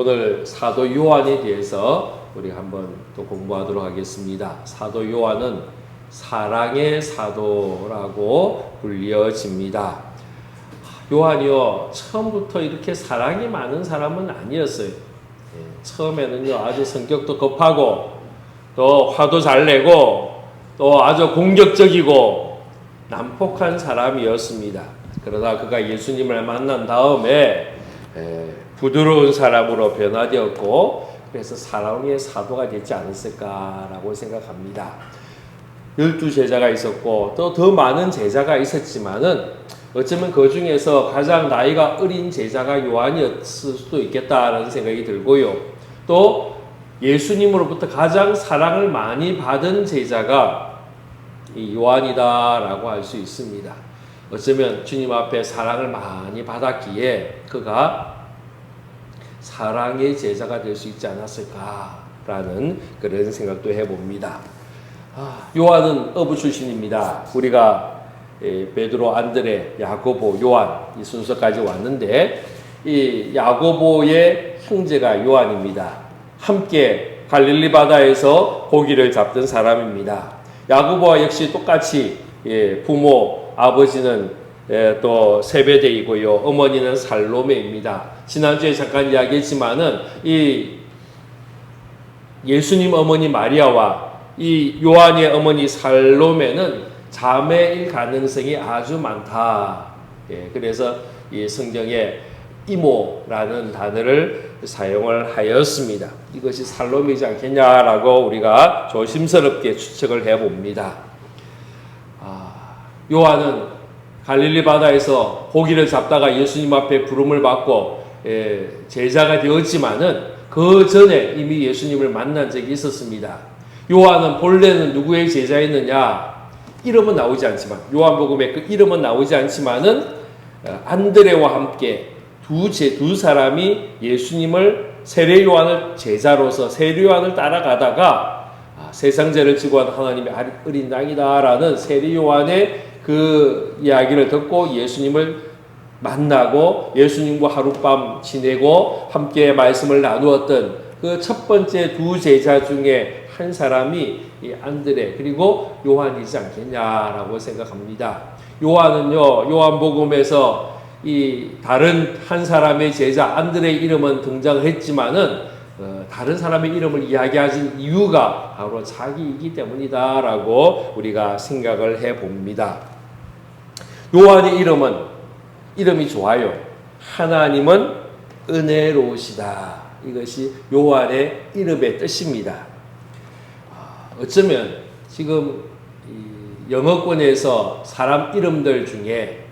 오늘 사도 요한에 대해서 우리 한번 또 공부하도록 하겠습니다. 사도 요한은 사랑의 사도라고 불려집니다. 요한이요 처음부터 이렇게 사랑이 많은 사람은 아니었어요. 예, 처음에는요 아주 성격도 급하고 또 화도 잘 내고 또 아주 공격적이고 난폭한 사람이었습니다. 그러다 그가 예수님을 만난 다음에 에, 부드러운 사람으로 변화되었고 그래서 사랑의 사도가 되지 않았을까라고 생각합니다. 열두 제자가 있었고 또 더 많은 제자가 있었지만은 어쩌면 그 중에서 가장 나이가 어린 제자가 요한이었을 수도 있겠다라는 생각이 들고요. 또 예수님으로부터 가장 사랑을 많이 받은 제자가 이 요한이다라고 할 수 있습니다. 어쩌면 주님 앞에 사랑을 많이 받았기에 그가 사랑의 제자가 될 수 있지 않았을까라는 그런 생각도 해봅니다. 아, 요한은 어부 출신입니다. 우리가 예, 베드로, 안드레, 야고보, 요한 이 순서까지 왔는데 이 야고보의 형제가 요한입니다. 함께 갈릴리 바다에서 고기를 잡던 사람입니다. 야고보와 역시 똑같이 예, 부모 아버지는 예, 또 세베대이고요. 어머니는 살로메입니다. 지난주에 잠깐 이야기했지만은 이 예수님 어머니 마리아와 이 요한의 어머니 살로메는 자매일 가능성이 아주 많다. 예, 그래서 이 성경에 이모라는 단어를 사용을 하였습니다. 이것이 살롬이지 않겠냐라고 우리가 조심스럽게 추측을 해봅니다. 아, 요한은 갈릴리 바다에서 고기를 잡다가 예수님 앞에 부름을 받고 예, 제자가 되었지만은 그 전에 이미 예수님을 만난 적이 있었습니다. 요한은 본래는 누구의 제자였느냐? 이름은 나오지 않지만 요한복음에 그 이름은 나오지 않지만은 어, 안드레와 함께 두, 제, 두 사람이 예수님을 세례 요한을 제자로서 세례 요한을 따라가다가 아, 세상 죄를 지고 한 하나님의 어린 양이다라는 세례 요한의 그 이야기를 듣고 예수님을 만나고 예수님과 하룻밤 지내고 함께 말씀을 나누었던 그 첫 번째 두 제자 중에 한 사람이 이 안드레 그리고 요한이지 않겠냐라고 생각합니다. 요한은요 요한복음에서 이 다른 한 사람의 제자 안드레 이름은 등장했지만은 어, 다른 사람의 이름을 이야기하신 이유가 바로 자기이기 때문이다라고 우리가 생각을 해 봅니다. 요한의 이름은 이름이 좋아요. 하나님은 은혜로우시다. 이것이 요한의 이름의 뜻입니다. 어쩌면 지금 영어권에서 사람 이름들 중에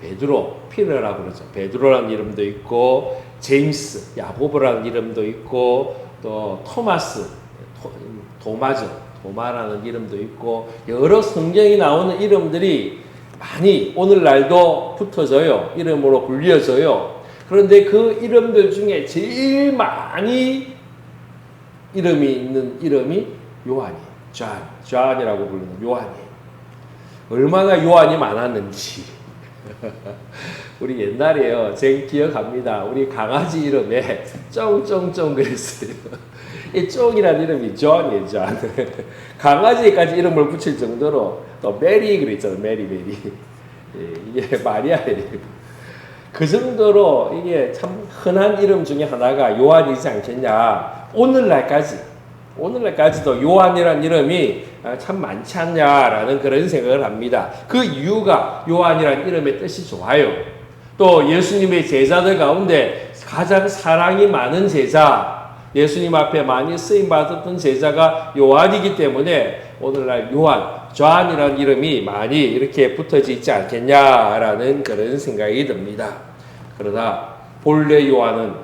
베드로, 피르라고 그러죠. 베드로라는 이름도 있고 제임스, 야고보라는 이름도 있고 또 토마스, 도, 마죠. 도마라는 이름도 있고 여러 성경이 나오는 이름들이 많이 오늘날도 붙어져요. 이름으로 불려져요. 그런데 그 이름들 중에 제일 많이 이름이 있는 이름이 요한이 존, 존이라고 부르는 요한이 얼마나 요한이 많았는지. 우리 옛날에요. 제 기억합니다. 우리 강아지 이름에 쫑쫑쫑 그랬어요 이 쫑이라는 이름이 존이에요 존 강아지까지 이름을 붙일 정도로 또 메리 그랬잖아요 메리 메리 예, 이게 마리아예요 그 정도로 이게 참 흔한 이름 중에 하나가 요한이지 않겠냐. 오늘날까지, 오늘날까지도 요한이라는 이름이 참 많지 않냐라는 그런 생각을 합니다. 그 이유가 요한이라는 이름의 뜻이 좋아요. 또 예수님의 제자들 가운데 가장 사랑이 많은 제자, 예수님 앞에 많이 쓰임 받았던 제자가 요한이기 때문에 오늘날 요한, 존이라는 이름이 많이 이렇게 붙어져 있지 않겠냐라는 그런 생각이 듭니다. 그러나 본래 요한은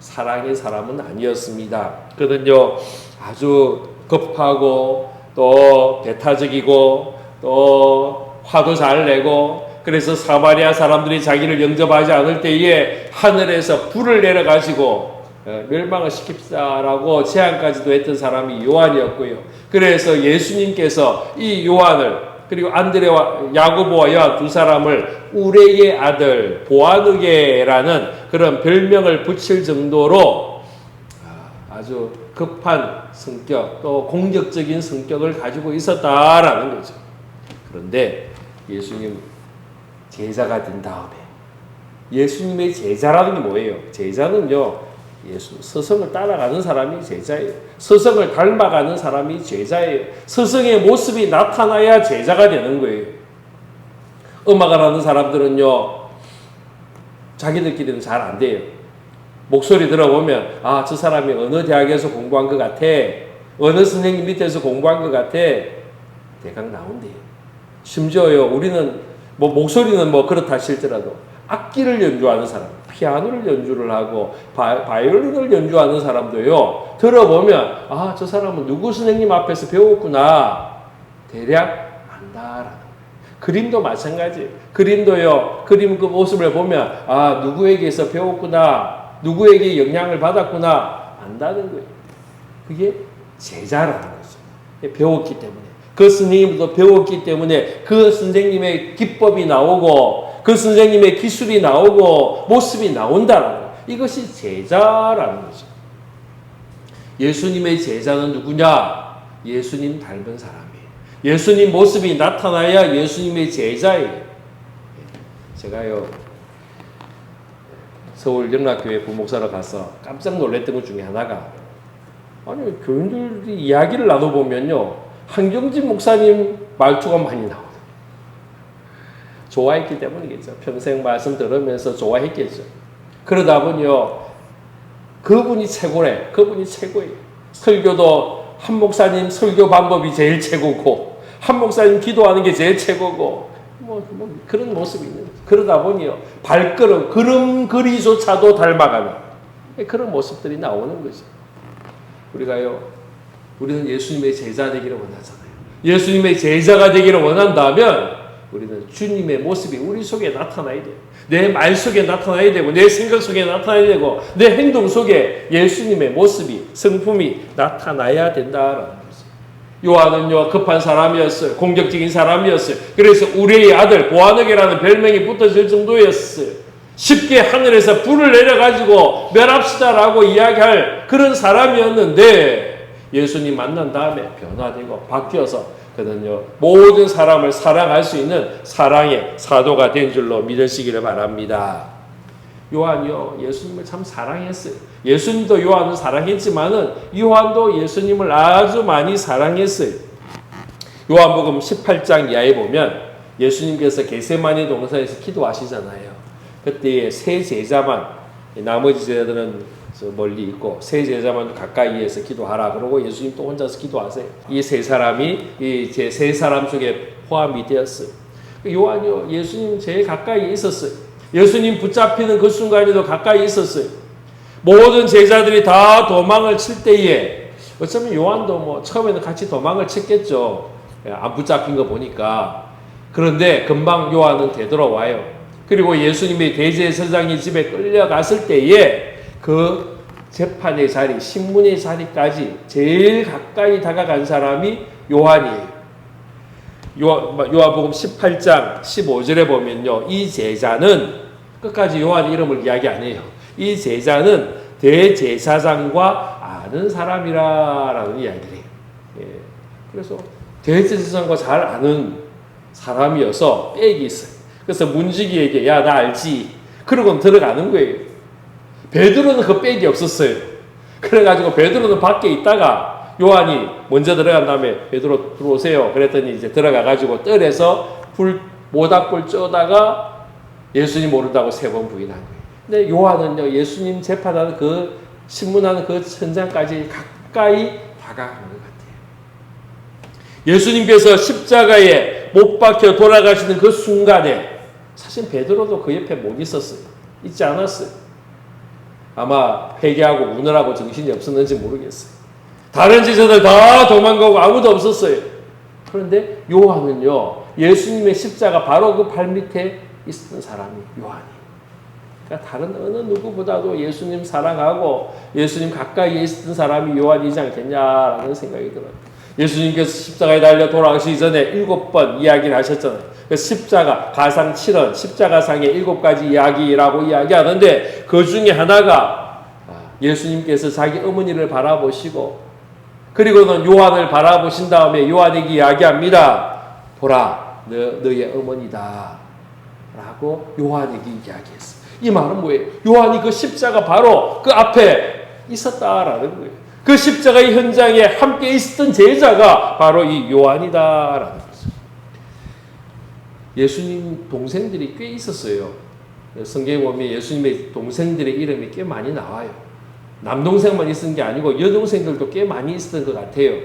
사랑의 사람은 아니었습니다. 그는요 아주 급하고 또 배타적이고 또 화도 잘 내고 그래서 사마리아 사람들이 자기를 영접하지 않을 때에 하늘에서 불을 내려가지고 어, 멸망을 시킵시다라고 제안까지도 했던 사람이 요한이었고요. 그래서 예수님께서 이 요한을 그리고 안드레와 야고보와 요한 두 사람을 우레의 아들 보아누게라는 그런 별명을 붙일 정도로 아, 아주 급한 성격 또 공격적인 성격을 가지고 있었다라는 거죠. 그런데 예수님 제자가 된 다음에 예수님의 제자라는 게 뭐예요? 제자는요. 예수 스승을 따라가는 사람이 제자예요. 스승을 닮아가는 사람이 제자예요. 스승의 모습이 나타나야 제자가 되는 거예요. 음악을 하는 사람들은요. 자기들끼리는 잘 안 돼요. 목소리 들어보면 아, 저 사람이 어느 대학에서 공부한 것 같아. 어느 선생님 밑에서 공부한 것 같아. 대강 나온대요. 심지어요. 우리는 뭐 목소리는 뭐 그렇다 실더라도 악기를 연주하는 사람, 피아노를 연주를 하고 바, 바이올린을 연주하는 사람도요. 들어보면 아, 저 사람은 누구 선생님 앞에서 배웠구나. 대략 안다라는. 그림도 마찬가지. 그림도요. 그림 그 모습을 보면 아, 누구에게서 배웠구나. 누구에게 영향을 받았구나. 안다는 거예요. 그게 제자라는 거죠. 배웠기 때문에. 그 선생님도 배웠기 때문에 그 선생님의 기법이 나오고 그 선생님의 기술이 나오고 모습이 나온다는 거예요. 이것이 제자라는 거죠. 예수님의 제자는 누구냐? 예수님 닮은 사람이에요. 예수님 모습이 나타나야 예수님의 제자예요. 제가요 서울 영락교회 부목사로 가서 깜짝 놀랐던 것 중에 하나가 아니 교인들이 이야기를 나눠보면요 한경진 목사님 말투가 많이 나와요. 좋아했기 때문이겠죠. 평생 말씀 들으면서 좋아했겠죠. 그러다 보니요 그분이 최고래. 그분이 최고예요. 설교도 한 목사님 설교 방법이 제일 최고고 한 목사님 기도하는 게 제일 최고고 뭐, 뭐 그런 모습이 있는. 그러다 보니요 발걸음 걸음걸이조차도 닮아가는 그런 모습들이 나오는 거죠. 우리가요 우리는 예수님의 제자 되기를 원하잖아요. 예수님의 제자가 되기를 원한다면 우리는 주님의 모습이 우리 속에 나타나야 돼요. 내말 속에 나타나야 되고 내 생각 속에 나타나야 되고 내 행동 속에 예수님의 모습이 성품이 나타나야 된다라는 거죠. 요한은요 급한 사람이었어요. 공격적인 사람이었어요. 그래서 우리의 아들 보아너게라는 별명이 붙어질 정도였어요. 쉽게 하늘에서 불을 내려가지고 멸합시다라고 이야기할 그런 사람이었는데 예수님 만난 다음에 변화되고 바뀌어서 그는요 모든 사람을 사랑할 수 있는 사랑의 사도가 된 줄로 믿으시기를 바랍니다. 요한이요 예수님을 참 사랑했어요. 예수님도 요한을 사랑했지만은 요한도 예수님을 아주 많이 사랑했어요. 요한복음 18장 이하에 보면 예수님께서 게세마니 동산에서 기도하시잖아요. 그때 세 제자만 나머지 제자들은 저 멀리 있고 세 제자만 가까이에서 기도하라 그러고 예수님 또 혼자서 기도하세요. 이 세 사람이 이제 세 사람 중에 포함이 되었어요. 요한이요 예수님 제일 가까이 있었어요. 예수님 붙잡히는 그 순간에도 가까이 있었어요. 모든 제자들이 다 도망을 칠 때에 어쩌면 요한도 뭐 처음에는 같이 도망을 쳤겠죠. 예, 안 붙잡힌 거 보니까. 그런데 금방 요한은 되돌아와요. 그리고 예수님의 대제사장이 집에 끌려갔을 때에 그 재판의 자리, 신문의 자리까지 제일 가까이 다가간 사람이 요한이에요. 요한 복음 18장 15절에 보면요. 이 제자는 끝까지 요한 이름을 이야기 안 해요. 이 제자는 대제사장과 아는 사람이라라는 이야기를 해요. 예. 그래서 대제사장과 잘 아는 사람이어서 빽이 있어요. 그래서 문지기에게 야 나 알지. 그러고 들어가는 거예요. 베드로는 그 백이 없었어요. 그래가지고 베드로는 밖에 있다가 요한이 먼저 들어간 다음에 베드로 들어오세요. 그랬더니 이제 들어가가지고 뜰에서 불 모닥불 쪄다가 예수님 모른다고 세 번 부인한 거예요. 근데 요한은요 예수님 재판하는 그 신문하는 그 현장까지 가까이 다가간 것 같아요. 예수님께서 십자가에 못 박혀 돌아가시는 그 순간에 사실 베드로도 그 옆에 못 있었어요. 있지 않았어요. 아마 회개하고 우느라고 정신이 없었는지 모르겠어요. 다른 제자들 다 도망가고 아무도 없었어요. 그런데 요한은요, 예수님의 십자가 바로 그 발 밑에 있었던 사람이 요한이. 그러니까 다른 어느 누구보다도 예수님 사랑하고 예수님 가까이에 있었던 사람이 요한이지 않겠냐라는 생각이 들어요. 예수님께서 십자가에 달려 돌아가시기 전에 일곱 번 이야기를 하셨잖아요. 그 십자가, 가상 7원, 십자가상의 일곱 가지 이야기라고 이야기하는데 그 중에 하나가 예수님께서 자기 어머니를 바라보시고 그리고는 요한을 바라보신 다음에 요한에게 이야기합니다. 보라, 너, 너의 어머니다. 라고 요한에게 이야기했어요. 이 말은 뭐예요? 요한이 그 십자가 바로 그 앞에 있었다라는 거예요. 그 십자가의 현장에 함께 있었던 제자가 바로 이 요한이다라는 거죠. 예수님 동생들이 꽤 있었어요. 성경에 보면 예수님의 동생들의 이름이 꽤 많이 나와요. 남동생만 있은 게 아니고 여동생들도 꽤 많이 있었던 것 같아요.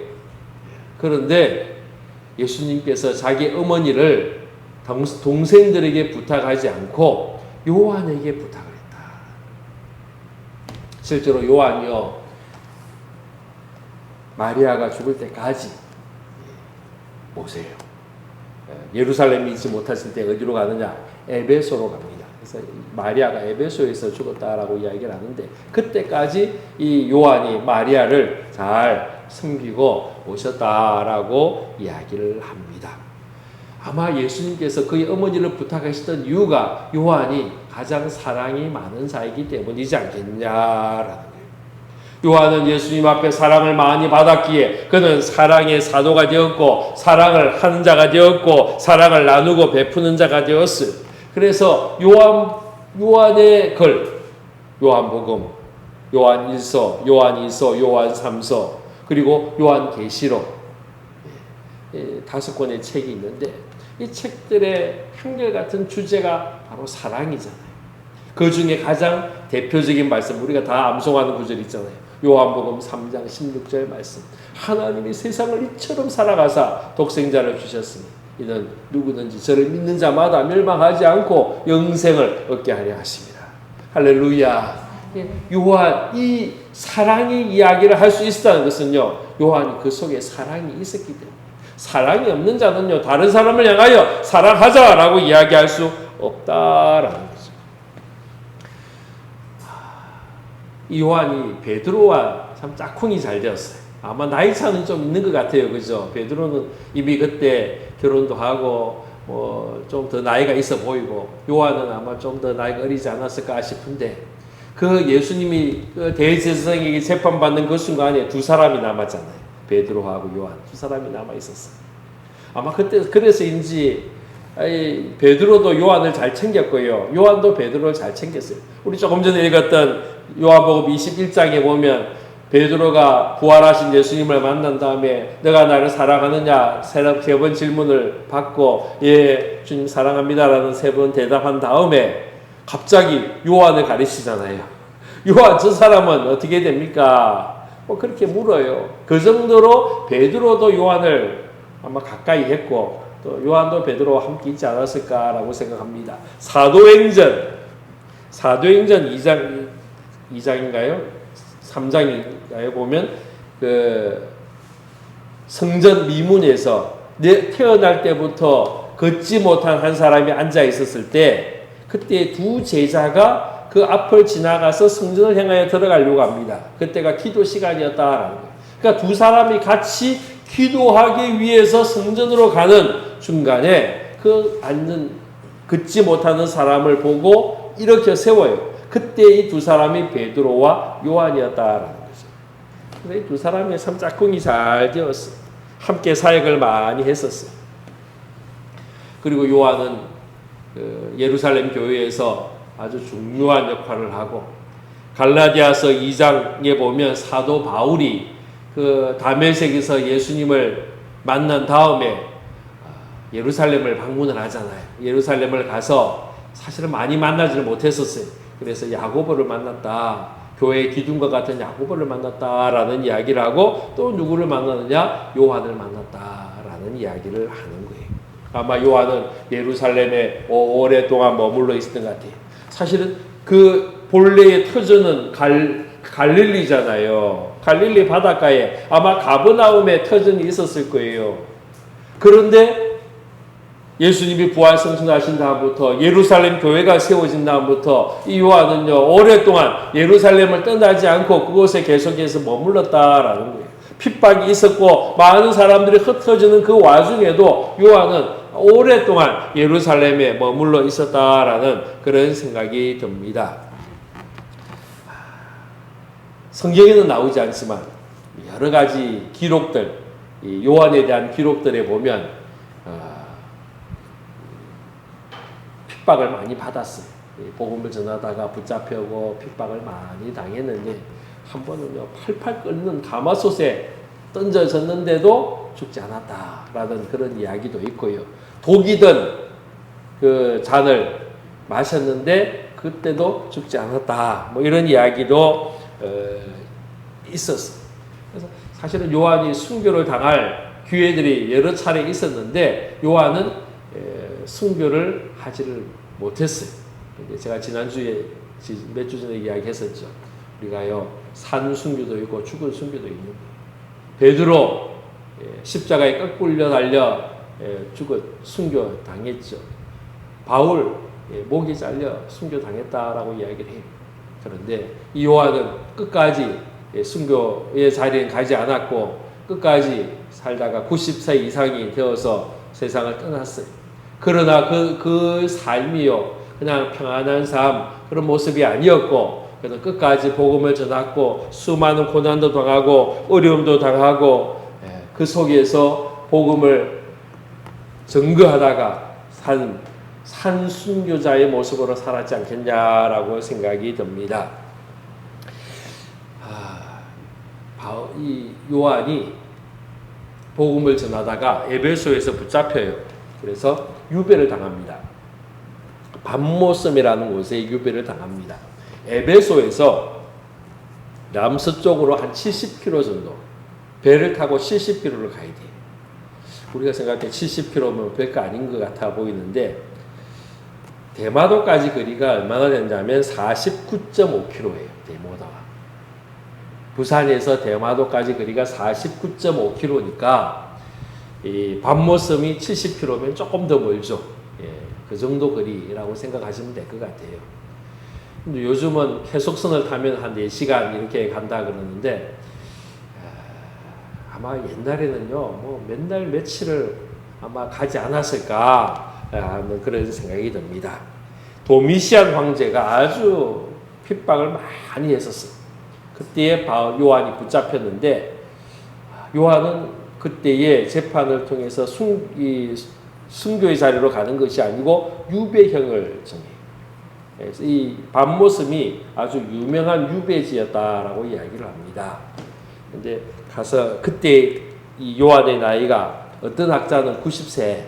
그런데 예수님께서 자기 어머니를 동생들에게 부탁하지 않고 요한에게 부탁을 했다. 실제로 요한이요. 마리아가 죽을 때까지 오세요. 예루살렘에 있지 못하실 때 어디로 가느냐? 에베소로 갑니다. 그래서 마리아가 에베소에서 죽었다라고 이야기를 하는데 그때까지 이 요한이 마리아를 잘 섬기고 오셨다라고 이야기를 합니다. 아마 예수님께서 그의 어머니를 부탁하셨던 이유가 요한이 가장 사랑이 많은 자이기 때문이지 않겠냐라는 요. 요한은 예수님 앞에 사랑을 많이 받았기에 그는 사랑의 사도가 되었고 사랑을 하는 자가 되었고 사랑을 나누고 베푸는 자가 되었어요. 그래서 요한 요한의 글 요한복음, 요한 1서, 요한 2서, 요한 3서 그리고 요한 계시록 다섯 권의 책이 있는데 이 책들의 한결같은 주제가 바로 사랑이잖아요. 그 중에 가장 대표적인 말씀 우리가 다 암송하는 구절 있잖아요. 요한복음 3장 16절 말씀. 하나님이 세상을 이처럼 살아가사 독생자를 주셨으니 이는 누구든지 저를 믿는 자마다 멸망하지 않고 영생을 얻게 하려 하십니다. 할렐루야. 요한 이 사랑의 이야기를 할 수 있었다는 것은요. 요한이 그 속에 사랑이 있었기 때문에 사랑이 없는 자는요. 다른 사람을 향하여 사랑하자라고 이야기할 수 없다라는 거죠. 이 요한이 베드로와 참 짝꿍이 잘 되었어요. 아마 나이 차는 좀 있는 것 같아요. 그죠? 베드로는 이미 그때 결혼도 하고 뭐 좀 더 나이가 있어 보이고 요한은 아마 좀 더 나이가 어리지 않았을까 싶은데 그 예수님이 그 대제사장에게 재판받는 그 순간에 두 사람이 남았잖아요. 베드로하고 요한 두 사람이 남아 있었어요. 아마 그때 그래서인지 아이, 베드로도 요한을 잘 챙겼고요. 요한도 베드로를 잘 챙겼어요. 우리 조금 전에 읽었던 요한복음 21장에 보면 베드로가 부활하신 예수님을 만난 다음에 너가 나를 사랑하느냐 세 번 질문을 받고 예 주님 사랑합니다라는 세 번 대답한 다음에 갑자기 요한을 가리시잖아요. 요한 저 사람은 어떻게 됩니까? 뭐 그렇게 물어요. 그 정도로 베드로도 요한을 아마 가까이 했고 또 요한도 베드로와 함께 있지 않았을까라고 생각합니다. 사도행전 사도행전 2장 2장인가요? 3장에 보면 그 성전 미문에서 태어날 때부터 걷지 못한 한 사람이 앉아 있었을 때 그때 두 제자가 그 앞을 지나가서 성전을 향하여 들어가려고 합니다. 그때가 기도 시간이었다라는 거예요. 그러니까 두 사람이 같이 기도하기 위해서 성전으로 가는 중간에 그 앉는 걷지 못하는 사람을 보고 일으켜 세워요. 그때 이 두 사람이 베드로와 요한이었다라는 거죠. 근데 이 두 사람이 참 짝꿍이 잘 되었어. 함께 사역을 많이 했었어. 그리고 요한은 그 예루살렘 교회에서 아주 중요한 역할을 하고 갈라디아서 2장에 보면 사도 바울이 그 다메섹에서 예수님을 만난 다음에 예루살렘을 방문을 하잖아요. 예루살렘을 가서 사실은 많이 만나지를 못했었어요. 그래서 야고보를 만났다. 교회의 기둥과 같은 야고보를 만났다라는 이야기를 하고 또 누구를 만나느냐? 요한을 만났다라는 이야기를 하는 거예요. 아마 요한은 예루살렘에 오랫동안 머물러 있었던 것 같아요. 사실은 그 본래의 터전은 갈, 갈릴리잖아요. 갈릴리 바닷가에 아마 가브나움에 터전이 있었을 거예요. 그런데 예수님이 부활 성천하신 다음부터 예루살렘 교회가 세워진 다음부터 이 요한은요 오랫동안 예루살렘을 떠나지 않고 그곳에 계속해서 머물렀다라는 거예요. 핍박이 있었고 많은 사람들이 흩어지는 그 와중에도 요한은 오랫동안 예루살렘에 머물러 있었다라는 그런 생각이 듭니다. 성경에는 나오지 않지만 여러 가지 기록들, 이 요한에 대한 기록들에 보면 어, 핍박을 많이 받았어요. 이 복음을 전하다가 붙잡혀고 핍박을 많이 당했는데 한 번은요 팔팔 끓는 가마솥에 던져졌는데도 죽지 않았다라는 그런 이야기도 있고요. 독이 든 그 잔을 마셨는데 그때도 죽지 않았다. 뭐 이런 이야기도 어, 있었어. 그래서 사실은 요한이 순교를 당할 기회들이 여러 차례 있었는데 요한은 에, 순교를 하지를 못했어요. 근데 제가 지난주에 몇 주 전에 이야기했었죠. 우리가요 산 순교도 있고 죽은 순교도 있는 거예요. 베드로 예, 십자가에 꺾불려 달려 예, 죽어 순교 당했죠. 바울 예, 목이 잘려 순교 당했다라고 이야기를 해요. 그런데 이 요한은 끝까지 예, 순교의 자리에 가지 않았고 끝까지 살다가 90세 이상이 되어서 세상을 떠났어요. 그러나 그, 그 삶이요, 그냥 평안한 삶, 그런 모습이 아니었고, 그는 끝까지 복음을 전했고, 수많은 고난도 당하고, 어려움도 당하고, 예, 그 속에서 복음을 증거하다가 산, 산 순교자의 모습으로 살았지 않겠냐라고 생각이 듭니다. 아, 이 요한이 복음을 전하다가 에베소에서 붙잡혀요. 그래서 유배를 당합니다. 밤모섬이라는 곳에 유배를 당합니다. 에베소에서 남서 쪽으로 한 70km 정도 배를 타고 70km를 가야 돼요. 우리가 생각할 때 70km면 별거 아닌 것 같아 보이는데 대마도까지 거리가 얼마나 되냐면 49.5km예요. 대마도가. 부산에서 대마도까지 거리가 49.5km니까 이 밤모섬이 70km면 조금 더 멀죠. 예, 그 정도 거리라고 생각하시면 될 것 같아요. 근데 요즘은 해속선을 타면 한 4시간 이렇게 간다 그러는데 아, 아마 옛날에는요, 뭐 맨날 며칠을 아마 가지 않았을까 하는 그런 생각이 듭니다. 도미시안 황제가 아주 핍박을 많이 했었어요. 그때에 요한이 붙잡혔는데 요한은 그때의 재판을 통해서 순, 이, 순교의 자리로 가는 것이 아니고 유배형을 정해요. 그래서 이 밤모섬이 아주 유명한 유배지였다라고 이야기를 합니다. 근데 가서 그때 이 요한의 나이가 어떤 학자는 90세,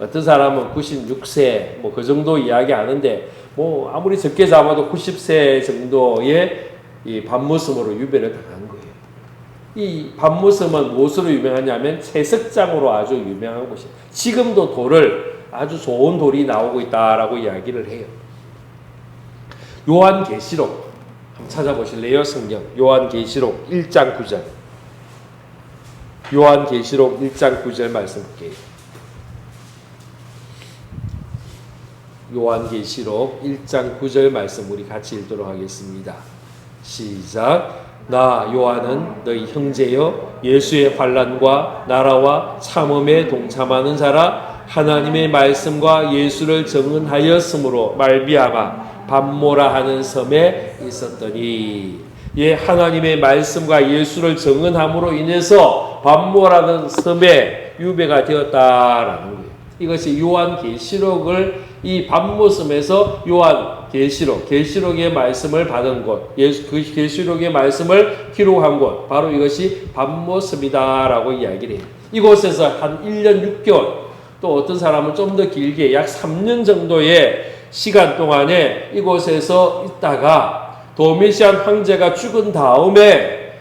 어떤 사람은 96세, 뭐 그 정도 이야기 하는데 뭐 아무리 적게 잡아도 90세 정도의 이 밤모섬으로 유배를 거예요. 이 밤모섬은 무엇으로 유명하냐면 채석장으로 아주 유명한 곳이 지금도 돌을 아주 좋은 돌이 나오고 있다라고 이야기를 해요. 요한계시록 한번 찾아보실래요? 성경 요한계시록 1장 9절 요한계시록 1장 9절 말씀 볼게요. 요한계시록 1장 9절 말씀 우리 같이 읽도록 하겠습니다. 시작. 나 요한은 너희 형제여 예수의 환란과 나라와 참음에 동참하는 자라 하나님의 말씀과 예수를 증언하였으므로 말미암아 밤모라 하는 섬에 있었더니 예 하나님의 말씀과 예수를 증언함으로 인해서 밤모라는 섬에 유배가 되었다라는 거예요. 이것이 요한 계시록을 이 밤모 섬에서 요한 계시록 계시록의 말씀을 받은 곳, 예수 그 계시록의 말씀을 기록한 곳, 바로 이것이 밤모섬이다라고 이야기를 해요. 이곳에서 한 1년 6개월, 또 어떤 사람은 좀 더 길게 약 3년 정도의 시간 동안에 이곳에서 있다가 도미시안 황제가 죽은 다음에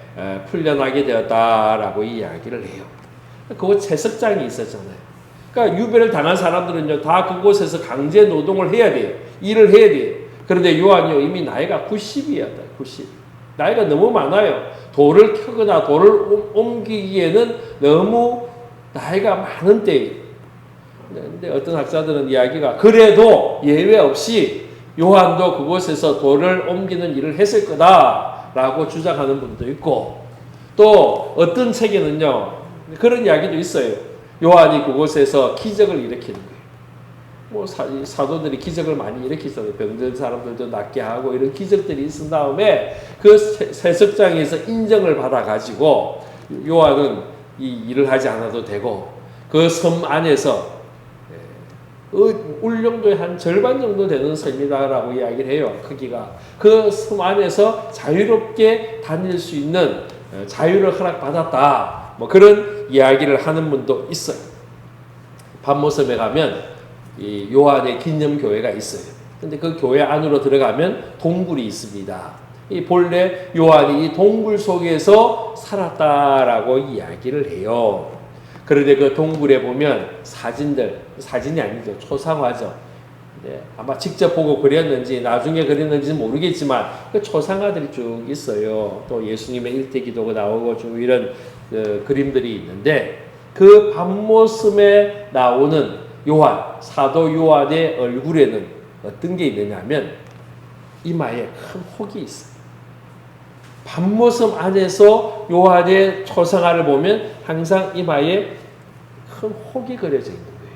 풀려나게 되었다라고 이야기를 해요. 그곳 채석장이 있었잖아요. 그러니까 유배를 당한 사람들은요, 다 그곳에서 강제 노동을 해야 돼요. 일을 해야 돼요. 그런데 요한이요, 이미 나이가 90이었다, 90. 나이가 너무 많아요. 돌을 켜거나 돌을 옮기기에는 너무 나이가 많은 때예요. 근데 어떤 학자들은 이야기가 그래도 예외 없이 요한도 그곳에서 돌을 옮기는 일을 했을 거다라고 주장하는 분도 있고 또 어떤 책에는요 그런 이야기도 있어요. 요한이 그곳에서 기적을 일으키는 거예요. 뭐 사, 이 사도들이 기적을 많이 일으키잖아요. 병든 사람들도 낫게 하고 이런 기적들이 있은 다음에 그 세- 세석장에서 인정을 받아 가지고 요한은 이 일을 하지 않아도 되고 그 섬 안에서 예, 어, 울령도의 한 절반 정도 되는 섬이다라고 이야기를 해요. 크기가 그 섬 안에서 자유롭게 다닐 수 있는 어, 자유를 허락받았다. 뭐 그런 이야기를 하는 분도 있어요. 밤모섬에 가면 이 요한의 기념 교회가 있어요. 근데 그 교회 안으로 들어가면 동굴이 있습니다. 이 본래 요한이 이 동굴 속에서 살았다라고 이야기를 해요. 그런데 그 동굴에 보면 사진들, 사진이 아니죠. 초상화죠. 네, 아마 직접 보고 그렸는지 나중에 그렸는지는 모르겠지만 그 초상화들이 쭉 있어요. 또 예수님의 일대 기도가 나오고 쭉 이런 그 그림들이 있는데 그 밤모습에 나오는 요한 사도 요한의 얼굴에는 어떤 게 있느냐면 이마에 큰 혹이 있어요. 밤모습 안에서 요한의 초상화를 보면 항상 이마에 큰 혹이 그려져 있는 거예요.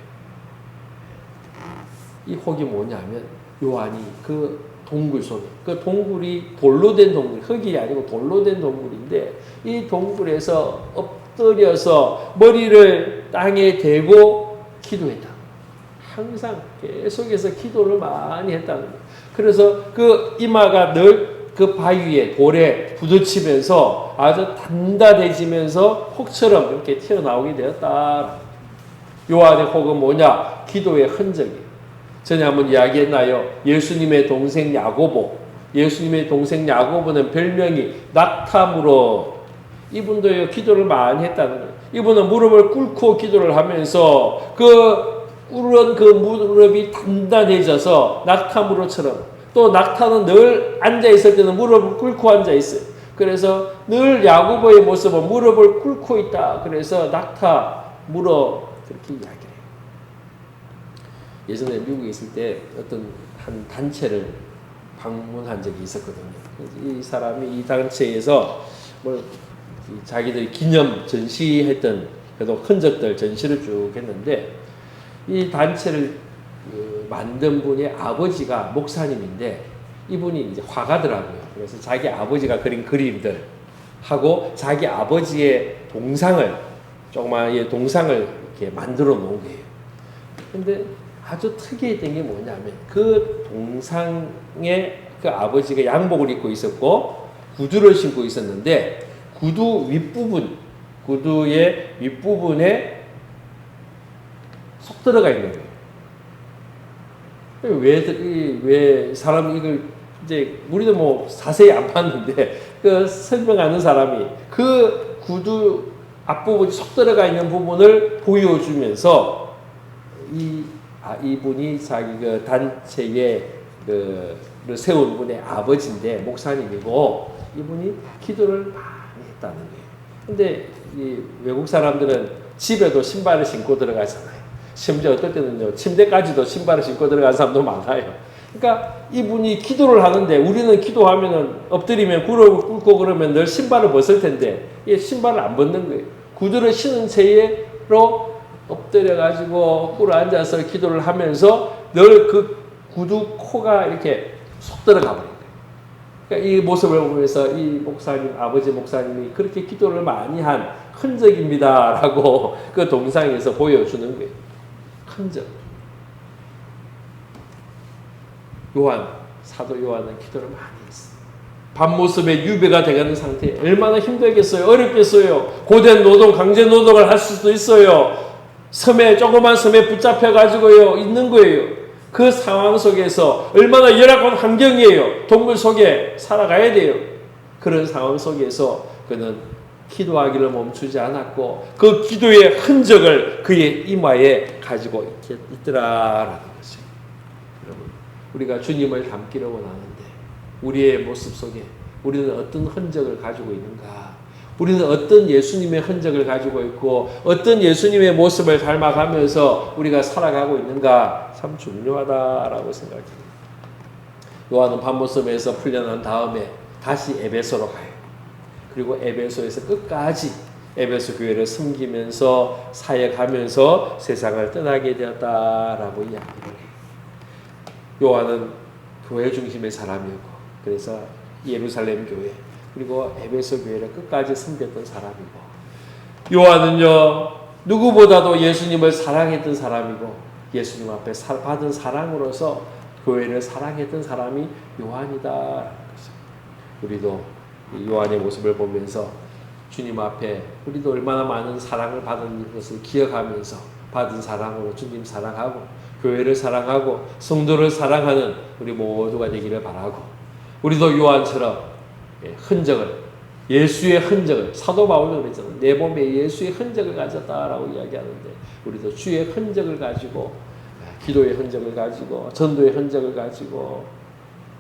이 혹이 뭐냐면 요한이 그 동굴 속에 그 동굴이 돌로 된 동굴 흙이 아니고 돌로 된 동굴인데 이 동굴에서 엎드려서 머리를 땅에 대고 기도했다. 항상 계속해서 기도를 많이 했다는 거예요. 그래서 그 이마가 늘 그 바위에 돌에 부딪히면서 아주 단단해지면서 혹처럼 이렇게 튀어나오게 되었다. 요한의 혹은 뭐냐? 기도의 흔적이에요. 전에 한번 이야기했나요? 예수님의 동생 야고보. 예수님의 동생 야고보는 별명이 낙타무로. 이분도 기도를 많이 했다는 거예요. 이분은 무릎을 꿇고 기도를 하면서 그 꿇은 그 무릎이 단단해져서 낙타무로처럼 또 낙타는 늘 앉아 있을 때는 무릎을 꿇고 앉아 있어요. 그래서 늘 야고보의 모습은 무릎을 꿇고 있다. 그래서 낙타 물어 그렇게 이야기해요. 예전에 미국에 있을 때 어떤 한 단체를 방문한 적이 있었거든요. 이 사람이 이 단체에서 뭐 자기들이 기념 전시했던 그래도 흔적들 전시를 쭉 했는데 이 단체를 그 만든 분의 아버지가 목사님인데 이분이 이제 화가더라고요. 그래서 자기 아버지가 그린 그림들 하고 자기 아버지의 동상을 조그마한 동상을 이렇게 만들어 놓은 거예요. 근데 아주 특이했던 게 뭐냐면 그 동상에 그 아버지가 양복을 입고 있었고 구두를 신고 있었는데 구두 윗부분 구두의 윗부분에 속 들어가 있는 거예요. 왜, 이- 왜 사람 이걸 이제 우리도 뭐 자세히 안 봤는데 그 설명하는 사람이 그 구두 앞부분이 속 들어가 있는 부분을 보여주면서 이 아, 이분이 자기 그 단체의 그를 세운 분의 아버지인데 목사님이고 이분이 기도를 많이 했다는 거예요. 근데 이 외국 사람들은 집에도 신발을 신고 들어가잖아요. 심지어 어떨 때는요 침대까지도 신발을 신고 들어가는 사람도 많아요. 그러니까 이분이 기도를 하는데 우리는 기도하면은 엎드리면 무릎을 꿇고 그러면 늘 신발을 벗을 텐데 이 신발을 안 벗는 거예요. 구두를 신은 채로 엎드려 가지고 꿇어 앉아서 기도를 하면서 늘 그 구두 코가 이렇게 속 들어가 버린 거예요. 그러니까 이 모습을 보면서 이 목사님 아버지 목사님이 그렇게 기도를 많이 한 흔적입니다라고 그 동상에서 보여주는 거예요. 흔적. 요한 사도 요한은 기도를 많이 했어. 밤모습에 유배가 돼가는 상태 얼마나 힘들겠어요. 어렵겠어요. 고된 노동, 강제 노동을 할 수도 있어요. 섬에 조그만 섬에 붙잡혀 가지고요 있는 거예요. 그 상황 속에서 얼마나 열악한 환경이에요. 동물 속에 살아가야 돼요. 그런 상황 속에서 그는 기도하기를 멈추지 않았고 그 기도의 흔적을 그의 이마에 가지고 있더라라는 것이죠. 여러분, 우리가 주님을 닮기를 원하는데 우리의 모습 속에 우리는 어떤 흔적을 가지고 있는가? 우리는 어떤 예수님의 흔적을 가지고 있고 어떤 예수님의 모습을 닮아가면서 우리가 살아가고 있는가 참 중요하다라고 생각합니다. 요한은 밤모섬에서 풀려난 다음에 다시 에베소로 가요. 그리고 에베소에서 끝까지 에베소 교회를 섬기면서 사역하면서 세상을 떠나게 되었다라고 이야기를 해요. 요한은 교회 중심의 사람이었고 그래서 예루살렘 교회 그리고 에베소 교회를 끝까지 섬겼던 사람이고 요한은요 누구보다도 예수님을 사랑했던 사람이고 예수님 앞에 사- 받은 사랑으로서 교회를 사랑했던 사람이 요한이다. 우리도 이 요한의 모습을 보면서 주님 앞에 우리도 얼마나 많은 사랑을 받은 것을 기억하면서 받은 사랑으로 주님 사랑하고 교회를 사랑하고 성도를 사랑하는 우리 모두가 되기를 바라고 우리도 요한처럼 예, 흔적을 예수의 흔적을 사도 바울도 그랬잖아요. 내 몸에 예수의 흔적을 가졌다라고 이야기하는데 우리도 주의 흔적을 가지고 예, 기도의 흔적을 가지고 전도의 흔적을 가지고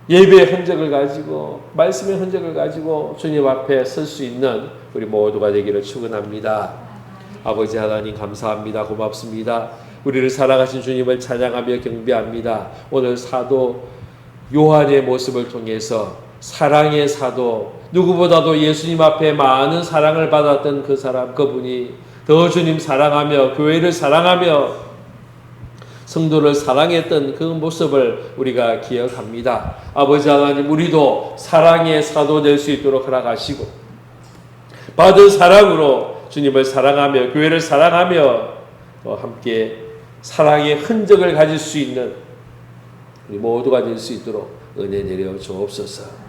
예배의 흔적을 가지고 말씀의 흔적을 가지고 주님 앞에 설 수 있는 우리 모두가 되기를 축원합니다. 아버지 하나님 감사합니다. 고맙습니다. 우리를 사랑하신 주님을 찬양하며 경배합니다. 오늘 사도 요한의 모습을 통해서 사랑의 사도 누구보다도 예수님 앞에 많은 사랑을 받았던 그 사람 그분이 더 주님 사랑하며 교회를 사랑하며 성도를 사랑했던 그 모습을 우리가 기억합니다. 아버지 하나님, 우리도 사랑의 사도 될 수 있도록 허락하시고, 받은 사랑으로 주님을 사랑하며, 교회를 사랑하며, 또 함께 사랑의 흔적을 가질 수 있는 우리 모두가 될 수 있도록 은혜 내려 주옵소서.